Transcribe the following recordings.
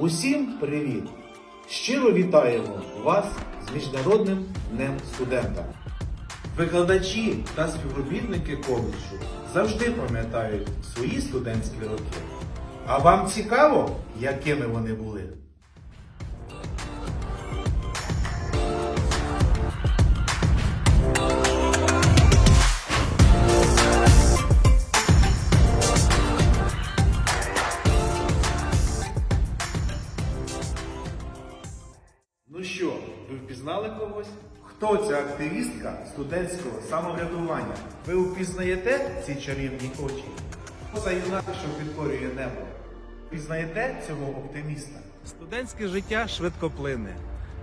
Усім привіт! Щиро вітаємо вас з Міжнародним днем студента. Викладачі та співробітники коледжу завжди пам'ятають свої студентські роки. А вам цікаво, якими вони були? Ну що, ви впізнали когось? Хто ця активістка студентського самоврядування? Ви впізнаєте ці чарівні очі? Хто за юнак, що підкорює небо? Впізнаєте цього оптиміста? Студентське життя швидкоплинне.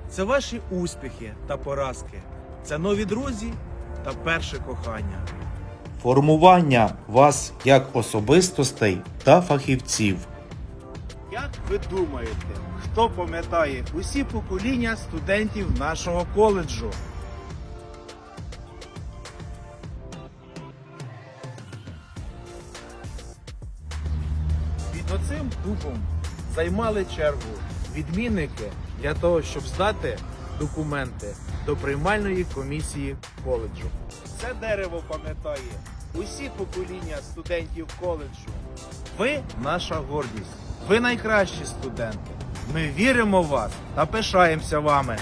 Це ваші успіхи та поразки. Це нові друзі та перше кохання. формування вас як особистостей та фахівців. Як ви думаєте, хто пам'ятає усі покоління студентів нашого коледжу? Під оцим дубом займали чергу відмінники для того, щоб здати документи до приймальної комісії коледжу. Це дерево пам'ятає усі покоління студентів коледжу. Ви наша гордість. Ви найкращі студенти. Ми віримо в вас та пишаємося вами.